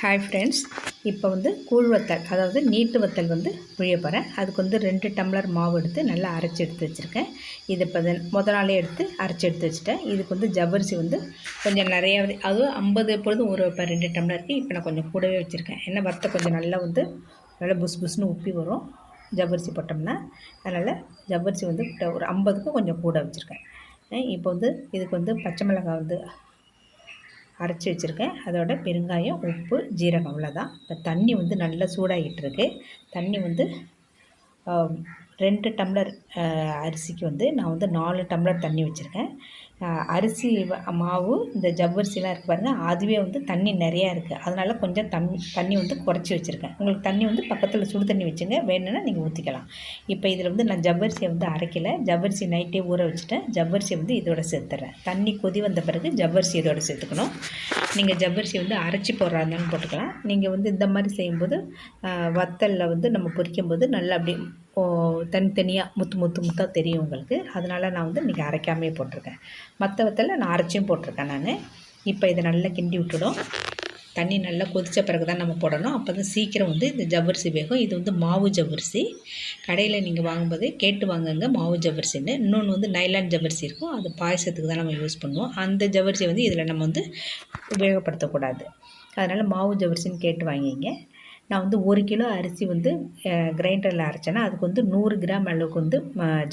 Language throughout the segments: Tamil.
ஹாய் ஃப்ரெண்ட்ஸ் இப்போ வந்து கூழ் வத்தல் அதாவது நீட்டு வத்தல் வந்து புழிய போகிறேன் அதுக்கு வந்து ரெண்டு டம்ளர் மாவு எடுத்து நல்லா அரைச்சி எடுத்து வச்சுருக்கேன். இது இப்போ முத நாளே எடுத்து அரைச்சி எடுத்து வச்சுட்டேன். இதுக்கு வந்து ஜவ்வரிசி வந்து கொஞ்சம் நிறையா அதுவும் ஐம்பது எப்பொழுதும் ஒரு இப்போ ரெண்டு டம்ளருக்கு இப்போ நான் கொஞ்சம் கூடவே வச்சுருக்கேன். ஏன்னா வத்த கொஞ்சம் நல்லா வந்து நல்லா புஸ் புஸ்னு உப்பி வரும். ஜவ்வரிசி போட்டோம்னா அதனால் ஜவ்வரிசி வந்து ஒரு ஐம்பதுக்கும் கொஞ்சம் கூட வச்சுருக்கேன். இப்போ வந்து இதுக்கு வந்து பச்சை மிளகாய் வந்து அரைச்சி வச்சுருக்கேன். அதோட பெருங்காயம் உப்பு ஜீரகம் அவ்வளோதான் இப்போ தண்ணி வந்து நல்லா சூடாகிட்டுருக்கு. தண்ணி வந்து ரெண்டு டம்ளர் அரிசிக்கு வந்து நான் வந்து நாலு டம்ளர் தண்ணி வச்சுருக்கேன். அரிசி மாவு இந்த ஜவ்வரிசிலாம் இருக்குது பாருங்கள் அதுவே வந்து தண்ணி நிறையா இருக்குது அதனால் கொஞ்சம் தண்ணி தண்ணி வந்து குறைச்சி வச்சுருக்கேன். உங்களுக்கு தண்ணி வந்து பக்கத்தில் சுடு தண்ணி வச்சுங்க. வேணும்னா நீங்கள் ஊற்றிக்கலாம் இப்போ இதில் வந்து நான் ஜவ்வரிசியை வந்து அரைக்கலை. ஜவ்வரிசி நைட்டே ஊற வச்சுட்டேன். ஜவ்வரிசி வந்து இதோட சேர்த்துறேன். தண்ணி கொதி வந்த பிறகு ஜவ்வரிசி இதோட சேர்த்துக்கணும். நீங்கள் ஜவ்வரிசி வந்து அரைச்சி போடுறா இருந்தாலும் போட்டுக்கலாம். நீங்கள் வந்து இந்த மாதிரி செய்யும்போது வத்தலில் வந்து நம்ம பொரிக்கும் போது நல்லா அப்படியே தனித்தனியாக முத்து முத்து முத்தாக தெரியும் உங்களுக்கு. அதனால் நான் வந்து இன்றைக்கி அரைக்காமே போட்டிருக்கேன். மற்ற வத்தலில் நான் அரைச்சியும் போட்டிருக்கேன் நான். இப்போ இதை நல்லா கிண்டி விட்டுடும். தண்ணி நல்லா கொதித்த பிறகு தான் நம்ம போடணும். அப்போ தான் சீக்கிரம் வந்து இந்த ஜவ்வரிசி வேகும். இது வந்து மாவு ஜவ்வரிசி. கடையில் நீங்கள் வாங்கும்போது கேட்டு வாங்குங்க மாவு ஜவ்வரிசின்னு. இன்னொன்று வந்து நைலான் ஜவ்வரிசி இருக்கும். அது பாயசத்துக்கு தான் நம்ம யூஸ் பண்ணுவோம். அந்த ஜவ்வரிசி வந்து இதில் நம்ம வந்து உபயோகப்படுத்தக்கூடாது. அதனால் மாவு ஜவ்வரிசின்னு கேட்டு வாங்கிங்க. நான் வந்து ஒரு கிலோ அரிசி வந்து கிரைண்டரில் அரைச்சேன்னா அதுக்கு வந்து நூறு கிராம் அளவுக்கு வந்து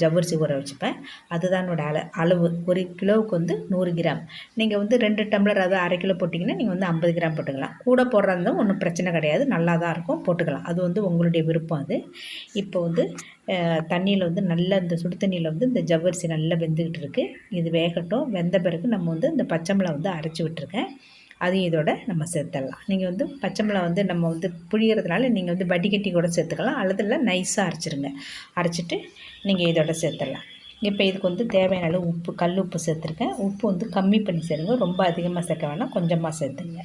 ஜவ்வரிசி ஊற வச்சுப்பேன். அதுதான் என்னோடய அள அளவு. ஒரு கிலோவுக்கு வந்து நூறு கிராம். நீங்கள் வந்து ரெண்டு டம்ளர் அதாவது அரை கிலோ போட்டிங்கன்னா நீங்கள் வந்து ஐம்பது கிராம் போட்டுக்கலாம். கூட போடுறதா ஒன்றும் பிரச்சனை கிடையாது. நல்லா தான் இருக்கும். போட்டுக்கலாம். அது வந்து உங்களுடைய விருப்பம் அது. இப்போ வந்து தண்ணியில் வந்து நல்லா இந்த சுடு தண்ணியில் வந்து இந்த ஜவ்வரிசி நல்லா வெந்துக்கிட்டு இருக்குது இது வேகட்டும். வெந்த பிறகு நம்ம வந்து இந்த பச்சை மிளகா வந்து அரைச்சி விட்டுருக்கேன். அதையும் இதோட நம்ம சேர்த்துடலாம். நீங்கள் வந்து பச்சை மிளகா வந்து நம்ம வந்து புழியறதுனால நீங்கள் வந்து வடிகட்டி கூட சேர்த்துக்கலாம். அல்லது இல்லை நைஸாக அரைச்சிருங்க. அரைச்சிட்டு நீங்கள் இதோட சேர்த்துடலாம். இப்போ இதுக்கு வந்து தேவையான அளவு உப்பு கல் உப்பு சேர்த்துருக்கேன். உப்பு வந்து கம்மி பண்ணி சேருங்க. ரொம்ப அதிகமாக சேர்க்க வேணாம். கொஞ்சமாக சேர்த்துங்க.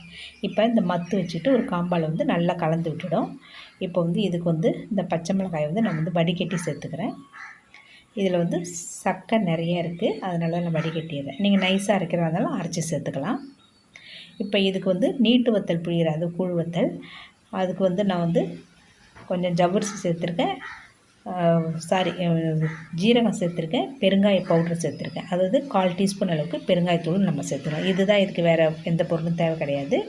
இப்போ இந்த மத்து வச்சுட்டு ஒரு காம்பால் வந்து நல்லா கலந்து விட்டுடும். இப்போ வந்து இதுக்கு வந்து இந்த பச்சை மிளகாயை வந்து நான் வந்து வடிகட்டி சேர்த்துக்கிறேன். இதில் வந்து சக்கை நிறைய இருக்குது அதனால நான் வடிகட்டிடுறேன் நீங்கள் நைஸாக அரைக்கிறதா இருந்தாலும் அரைச்சி சேர்த்துக்கலாம். இப்போ இதுக்கு வந்து நீட்டு வத்தல் புழிகிறாது கூழ் வத்தல். அதுக்கு வந்து நான் வந்து கொஞ்சம் ஜவ்வரிசி சேர்த்துருக்கேன். சாரி ஜீரகம் சேர்த்துருக்கேன். பெருங்காய பவுட்ரு சேர்த்துருக்கேன். அதாவது கால் டீஸ்பூன் அளவுக்கு பெருங்காயத்தூள் நம்ம சேர்த்துக்கலாம் இதுதான் இதுக்கு வேறு எந்த பொருளும் தேவை கிடையாது.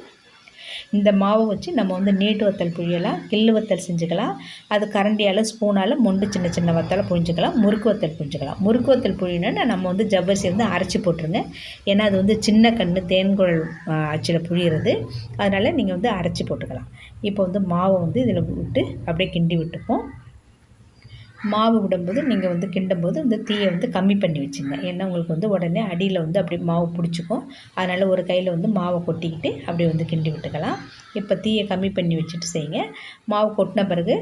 இந்த மாவை வச்சு நம்ம வந்து நீட்டு வத்தல் புழியலாம் கில்லு வத்தல் செஞ்சுக்கலாம். அது கரண்டியால் ஸ்பூனால் மொண்டு சின்ன சின்ன வத்தலை புழிஞ்சிக்கலாம் முறுக்கு வத்தல் புழிஞ்சிக்கலாம். முறுக்கு வத்தல் புழியணும்னா நம்ம வந்து ஜவ்வரிசி வந்து அரைச்சி போட்டுருங்க. ஏன்னா அது வந்து சின்ன கண் தேன்குழல் அச்சில் புழியிறது. அதனால் நீங்கள் வந்து அரைச்சி போட்டுக்கலாம். இப்போ வந்து மாவை வந்து இதில் விட்டு அப்படியே கிண்டி விட்டுப்போம். மாவு விடும்போது நீங்கள் வந்து கிண்டும்போது இந்த தீயை வந்து கம்மி பண்ணி வச்சுங்க. ஏன்னா உங்களுக்கு வந்து உடனே அடியில் வந்து அப்படி மாவு பிடிச்சிக்கும். அதனால் ஒரு கையில் வந்து மாவை கொட்டிக்கிட்டு அப்படியே வந்து கிண்டி விட்டுக்கலாம். இப்போ தீயை கம்மி பண்ணி வச்சுட்டு செய்யுங்க. மாவு கொட்டின பிறகு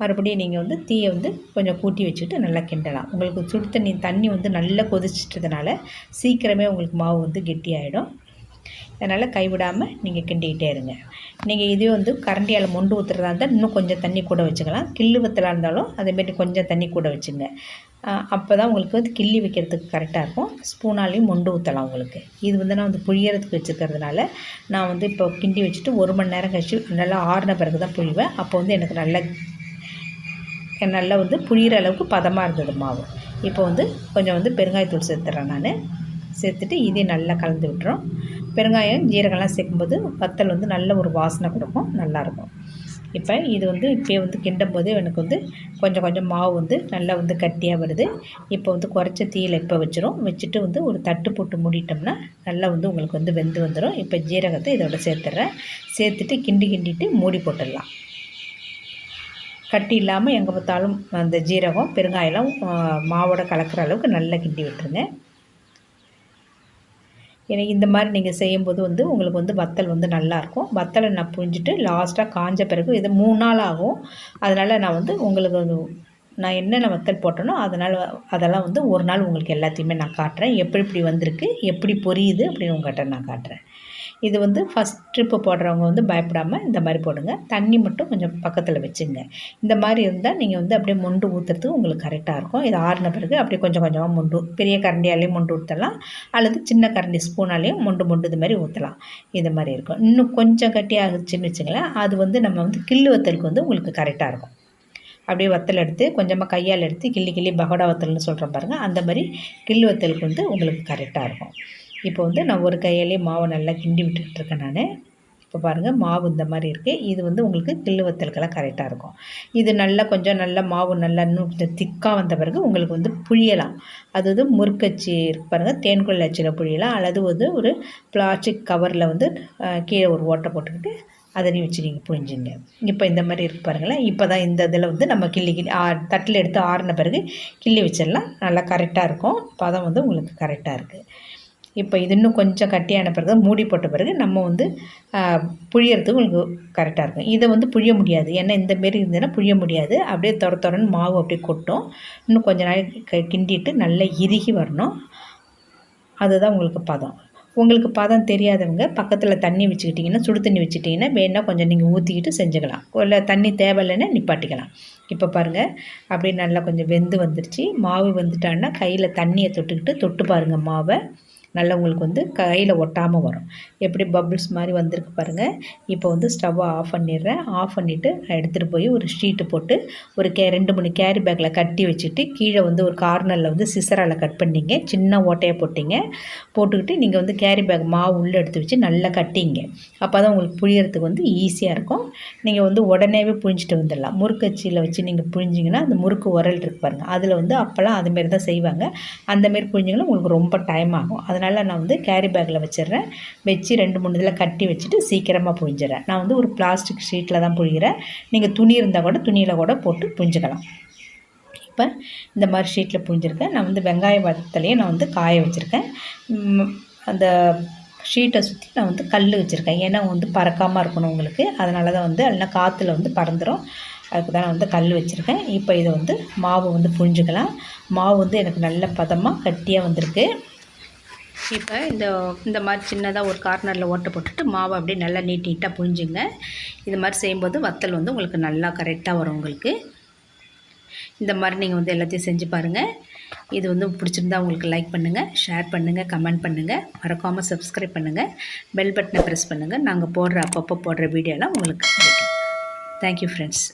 மறுபடியும் நீங்கள் வந்து தீயை வந்து கொஞ்சம் கூட்டி வச்சுட்டு நல்லா கிண்டலாம். உங்களுக்கு சுடு தண்ணி தண்ணி வந்து நல்லா கொதிச்சிட்டதுனால சீக்கிரமே உங்களுக்கு மாவு வந்து கெட்டியாகிடும் அதனால் கைவிடாமல் நீங்கள் கிண்டிக்கிட்டே இருங்க. நீங்கள் இதே வந்து கரண்டியால் மொண்டு ஊற்றுறதா இருந்தால் இன்னும் கொஞ்சம் தண்ணி கூட வச்சுக்கலாம். கிள்ளு வத்தலாக இருந்தாலும் அதேமாரி கொஞ்சம் தண்ணி கூட வச்சுங்க. அப்போ தான் உங்களுக்கு வந்து கிள்ளி வைக்கிறதுக்கு கரெக்டாக இருக்கும். ஸ்பூனாலையும் மொண்டு ஊற்றலாம் உங்களுக்கு. இது வந்து நான் வந்து புழியறதுக்கு வச்சுருக்கிறதுனால நான் வந்து இப்போ கிண்டி வச்சுட்டு ஒரு மணி நேரம் கழிச்சு நல்லா ஆறின பிறகு தான் புழிவேன். அப்போ வந்து எனக்கு நல்ல நல்லா வந்து புழியிற அளவுக்கு பதமாக இருந்தது மாவு. இப்போ வந்து கொஞ்சம் வந்து பெருங்காயத்தூள் சேர்த்துறேன் நான். சேர்த்துட்டு இதே நல்லா கலந்து விட்டுறோம். பெருங்காயம் ஜீரகம்லாம் சேர்க்கும்போது வத்தல் வந்து நல்ல ஒரு வாசனை கொடுக்கும் நல்லாயிருக்கும். இப்போ இது வந்து இப்போ வந்து கிண்டும் போது எனக்கு வந்து கொஞ்சம் கொஞ்சம் மாவு வந்து நல்லா வந்து கட்டியாக வருது. இப்போ வந்து குறைச்ச தீயில் இப்போ வச்சிரும். வச்சுட்டு வந்து ஒரு தட்டு போட்டு மூடிட்டோம்னா நல்லா வந்து உங்களுக்கு வந்து வெந்து வந்துடும் இப்போ ஜீரகத்தை இதோட சேர்த்துட்றேன் சேர்த்துட்டு கிண்டி கிண்டிட்டு மூடி போட்டுடலாம். கட்டி இல்லாமல் எங்கே பார்த்தாலும் அந்த ஜீரகம் பெருங்காயெல்லாம் மாவோட கலக்கிற அளவுக்கு நல்லா கிண்டி விட்டுருங்க. ஏன்னா இந்த மாதிரி நீங்கள் செய்யும்போது வந்து உங்களுக்கு வந்து வத்தல் வந்து நல்லாயிருக்கும் வத்தலை நான் புரிஞ்சுட்டு லாஸ்ட்டாக காஞ்ச பிறகு இது மூணு நாள் ஆகும். அதனால் நான் வந்து உங்களுக்கு வந்து நான் என்னென்ன வத்தல் போட்டேனோ அதனால் அதெல்லாம் வந்து ஒரு நாள் உங்களுக்கு எல்லாத்தையுமே நான் காட்டுறேன். எப்படி இப்படி வந்திருக்கு எப்படி பொரியுது அப்படின்னு உங்கள்கிட்ட நான் காட்டுறேன். இது வந்து ஃபஸ்ட் ட்ரிப்பு போடுறவங்க வந்து பயப்படாமல் இந்த மாதிரி போடுங்க. தண்ணி மட்டும் கொஞ்சம் பக்கத்தில் வச்சுங்க. இந்த மாதிரி இருந்தால் நீங்கள் வந்து அப்படியே மொண்டு ஊற்றுறதுக்கு உங்களுக்கு கரெக்டாக இருக்கும். இது ஆறின பிறகு அப்படியே கொஞ்சம் கொஞ்சமாக மொண்டு பெரிய கரண்டியாலேயும் மொண்டு ஊற்றலாம் அல்லது சின்ன கரண்டி ஸ்பூனாலேயும் மொண்டு மொண்டு இது மாதிரி ஊற்றலாம் இது மாதிரி இருக்கும். இன்னும் கொஞ்சம் கட்டியாகிடுச்சின்னு வச்சுங்களேன் அது வந்து நம்ம வந்து கில்லு வத்தலுக்கு வந்து உங்களுக்கு கரெக்டாக இருக்கும். அப்படியே வத்தல் எடுத்து கொஞ்சமாக கையால் எடுத்து கிள்ளி கிள்ளி பகோடா வத்தல்னு சொல்கிறோம் பாருங்கள் அந்த மாதிரி கில்லு வத்தலுக்கு வந்து உங்களுக்கு கரெக்டாக இருக்கும். இப்போ வந்து நான் ஒரு கையாலே மாவை நல்லா கிண்டி விட்டுக்கிட்டு இருக்கேன் நான். இப்போ பாருங்கள் மாவு இந்த மாதிரி இருக்குது இது வந்து உங்களுக்கு கில்லு வத்தலுக்கெல்லாம் கரெக்டாக இருக்கும். இது நல்லா கொஞ்சம் நல்லா மாவு நல்லா இன்னும் கொஞ்சம் திக்காக வந்த பிறகு உங்களுக்கு வந்து புழியலாம். அது வந்து முறுக்கச்சி இருக்கு பாருங்கள் தேன்குழல் அச்சில் புழியலாம். அல்லது வந்து ஒரு பிளாஸ்டிக் கவரில் வந்து கீழே ஒரு ஓட்டை போட்டுக்கிட்டு அதனையும் வச்சு நீங்கள் புழிஞ்சுங்க. இப்போ இந்த மாதிரி இருக்கு பாருங்களேன். இப்போ தான் இந்த இதில் வந்து நம்ம கிள்ளி கிள்ளி ஆ தட்டில் எடுத்து ஆறின பிறகு கிள்ளி வச்சிடலாம். நல்லா கரெக்டாக இருக்கும். பதம் வந்து உங்களுக்கு கரெக்டாக இருக்குது இப்போ இது இன்னும் கொஞ்சம் கட்டியான பிறகு மூடி போட்ட பிறகு நம்ம வந்து புழியறதுக்கு உங்களுக்கு கரெக்டாக இருக்கும். இதை வந்து புழிய முடியாது. ஏன்னா இந்த மாரி இருந்ததுன்னா புழிய முடியாது. அப்படியே துற துறன்னு மாவு அப்படியே கொட்டும். இன்னும் கொஞ்ச நாள் கிண்டிட்டு நல்லா இறுகி வரணும். அதுதான் உங்களுக்கு பதம். உங்களுக்கு பதம் தெரியாதவங்க பக்கத்தில் தண்ணி வச்சுக்கிட்டிங்கன்னா சுடு தண்ணி வச்சுட்டிங்கன்னா வேணால் கொஞ்சம் நீங்கள் ஊற்றிக்கிட்டு செஞ்சுக்கலாம். இல்லை தண்ணி தேவையில்லைன்னா நிப்பாட்டிக்கலாம். இப்போ பாருங்கள் அப்படியே நல்லா கொஞ்சம் வெந்து வந்துருச்சு. மாவு வந்துட்டான்னா கையில் தண்ணியை தொட்டுக்கிட்டு தொட்டு பாருங்கள் மாவை. நல்லா உங்களுக்கு வந்து கையில் ஒட்டாமல் வரும். எப்படி பபுள்ஸ் மாதிரி வந்திருக்கு பாருங்கள் இப்போ வந்து ஸ்டவ்வை ஆஃப் பண்ணிடுறேன். ஆஃப் பண்ணிவிட்டு எடுத்துகிட்டு போய் ஒரு ஷீட்டு போட்டு ஒரு கே ரெண்டு மூணு கேரி பேக்கில் கட்டி வச்சுட்டு கீழே வந்து ஒரு கார்னரில் வந்து சிசரால் கட் பண்ணிங்க. சின்ன ஓட்டையை போட்டிங்க. போட்டுக்கிட்டு நீங்கள் வந்து கேரி பேக் மாவு உள்ளே எடுத்து வச்சு நல்லா கட்டிங்க. அப்போ தான் உங்களுக்கு புழியறதுக்கு வந்து ஈஸியாக இருக்கும். நீங்கள் வந்து உடனேவே புழிஞ்சிட்டு வந்துடலாம். முறுக்கச்சியில் வச்சு நீங்கள் புழிஞ்சிங்கன்னா அந்த முறுக்கு உரல் இருக்கு பாருங்கள் அதில் வந்து அப்போல்லாம் அதுமாரி தான் செய்வாங்க. அந்தமாரி புழிஞ்சிங்கன்னா உங்களுக்கு ரொம்ப டைம் ஆகும். அதனால் அதனால் நான் வந்து கேரி பேக்கில் வச்சிடுறேன். வச்சு ரெண்டு மூணு இதில் கட்டி வச்சுட்டு சீக்கிரமாக புழிஞ்சிடறேன். நான் வந்து ஒரு பிளாஸ்டிக் ஷீட்டில் தான் புழிகிறேன் நீங்கள் துணி இருந்தால் கூட துணியில் கூட போட்டு புழிஞ்சிக்கலாம். இப்போ இந்த மாதிரி ஷீட்டில் புழிஞ்சிருக்கேன். நான் வந்து வெங்காய வத்தலையும் நான் வந்து காய வச்சுருக்கேன். அந்த ஷீட்டை சுற்றி நான் வந்து கல் வச்சுருக்கேன். ஏன்னா வந்து பறக்காமல் இருக்கணும் உங்களுக்கு. அதனால தான் வந்து இல்லைனா காற்றுல வந்து பறந்துடும் அதுக்கு தான் நான் வந்து கல் வச்சுருக்கேன். இப்போ இதை வந்து மாவு வந்து புழிஞ்சுக்கலாம். மாவு வந்து எனக்கு நல்ல பதமாக கட்டியாக வந்திருக்கு. இப்போ இந்த இந்த மாதிரி சின்னதாக ஒரு கார்னரில் ஓட்டை போட்டுட்டு மாவை அப்படியே நல்லா நீட் நீட்டாக புழிஞ்சுங்க. இது மாதிரி செய்யும்போது வத்தல் வந்து உங்களுக்கு நல்லா கரெக்டாக வரும் உங்களுக்கு. இந்த மாதிரி நீங்கள் வந்து எல்லாத்தையும் செஞ்சு பாருங்கள் இது வந்து பிடிச்சிருந்தா உங்களுக்கு லைக் பண்ணுங்கள் ஷேர் பண்ணுங்கள் கமெண்ட் பண்ணுங்கள் மறக்காமல் சப்ஸ்கிரைப் பண்ணுங்கள் பெல் பட்டனை ப்ரெஸ் பண்ணுங்கள் நாங்கள் போடுற அப்பப்போ போடுற வீடியோலாம் உங்களுக்கு கிடைக்கும். Thank you friends